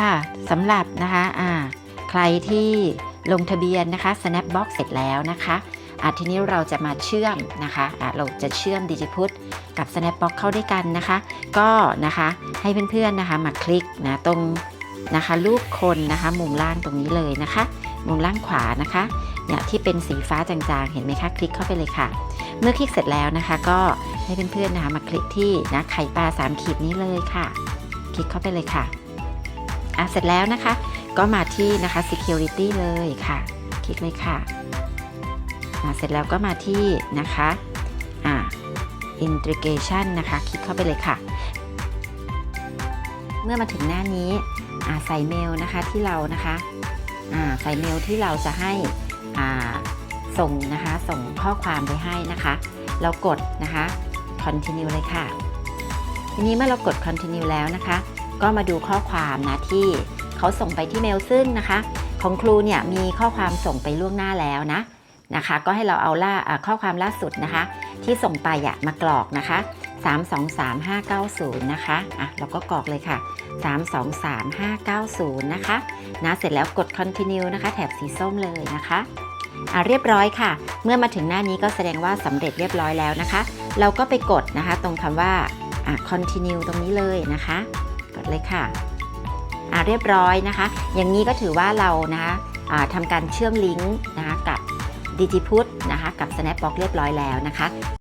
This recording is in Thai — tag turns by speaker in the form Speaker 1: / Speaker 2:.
Speaker 1: ค่ะสำหรับนะคะอ่าใครที่ลงทะเบียนนะคะ Snapbox เสร็จแล้วนะคะอะทีนี้เราจะมาเชื่อมนะคะอะเราจะเชื่อม Digiput กับ Snapbox เข้าด้วยกันนะคะ ก็นะคะให้เพื่อนๆนะคะมาคลิกนะตรงนะคะรูปคนนะคะมุมล่างตรงนี้เลยนะคะ มุมล่างขวานะคะเนี่ยที่เป็นสีฟ้าจางๆ เห็นไหมคะคลิกเข้าไปเลยค่ะ เมื่อคลิกเสร็จแล้วนะคะ ก็ให้เพื่อนๆนะคะมาคลิกที่นะไข่ปลา3ขีดนี้เลยค่ะ คลิกเข้าไปเลยค่ะ อะเสร็จแล้วนะคะ ก็มาที่นะคะ security เลยค่ะ คลิกเลยค่ะอะเสร็จแล้วก็มาที่นะคะอ่า integration นะคะ คลิกเข้าไปเลยค่ะ เมื่อมาถึงหน้านี้อ่าใส่เมลนะคะที่เรานะคะอ่าใส่เมลที่เราจะให้อ่าส่งนะคะส่งข้อความไปให้นะคะ เรากดนะคะ continue เลยค่ะ ทีนี้เมื่อเรากด continue แล้วนะคะ ก็มาดูข้อความนะที่เขาส่งไปที่เมลซึ่งนะคะ ของครูเนี่ยมีข้อความส่งไปล่วงหน้าแล้วนะนะคะ ก็ให้เราเอาล่าข้อความล่าสุดนะคะ ที่ส่งไปอะมากรอกนะคะ 323590 นะคะอะเราก็กรอกเลยค่ะ 323590 นะคะนะเสร็จแล้วกด continue นะคะ แถบสีส้มเลยนะคะอะเรียบร้อยค่ะ เมื่อมาถึงหน้านี้ก็แสดงว่าสำเร็จเรียบร้อยแล้วนะคะ เราก็ไปกดนะคะ ตรงคำว่าอะ continue ตรงนี้เลยนะคะ กดเลยค่ะอ่าเรียบร้อยนะคะ อย่างนี้ก็ถือว่าเรานะคะอ่าทำการเชื่อมลิงก์นะคะกับดิจิพุทนะคะกับ Snapbox เรียบร้อยแล้วนะคะ